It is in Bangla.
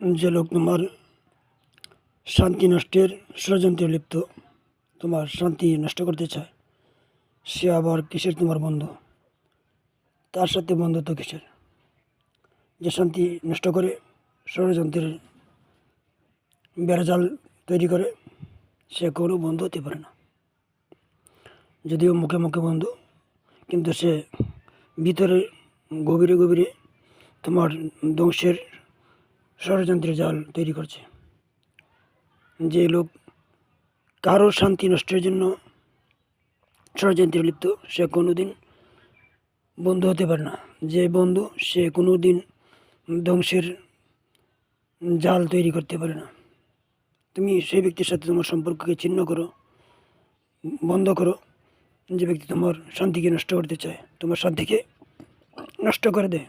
যে লোক তোমার শান্তি নষ্টের ষড়যন্ত্রে লিপ্ত, তোমার শান্তি নষ্ট করতে চায়, সে আবার কিসের তোমার বন্ধু? তার সাথে বন্ধুত্ব কিসের? যে শান্তি নষ্ট করে ষড়যন্ত্রের বেড়াজাল তৈরি করে, সে কোনো বন্ধু হতে পারে না। যদিও মুখে মুখে বন্ধু, কিন্তু সে ভিতরে গভীরে গভীরে তোমার ধ্বংসের ষড়যন্ত্রের জাল তৈরি করছে। যে লোক কারও শান্তি নষ্টের জন্য ষড়যন্ত্রে লিপ্ত, সে কোনো দিন বন্ধু হতে পারে না। যে বন্ধু, সে কোনো দিন ধ্বংসের জাল তৈরি করতে পারে না। তুমি সেই ব্যক্তির সাথে তোমার সম্পর্ককে ছিন্ন করো, বন্ধ করো। যে ব্যক্তি তোমার শান্তিকে নষ্ট করতে চায়, তোমার শান্তিকে নষ্ট করে দেয়।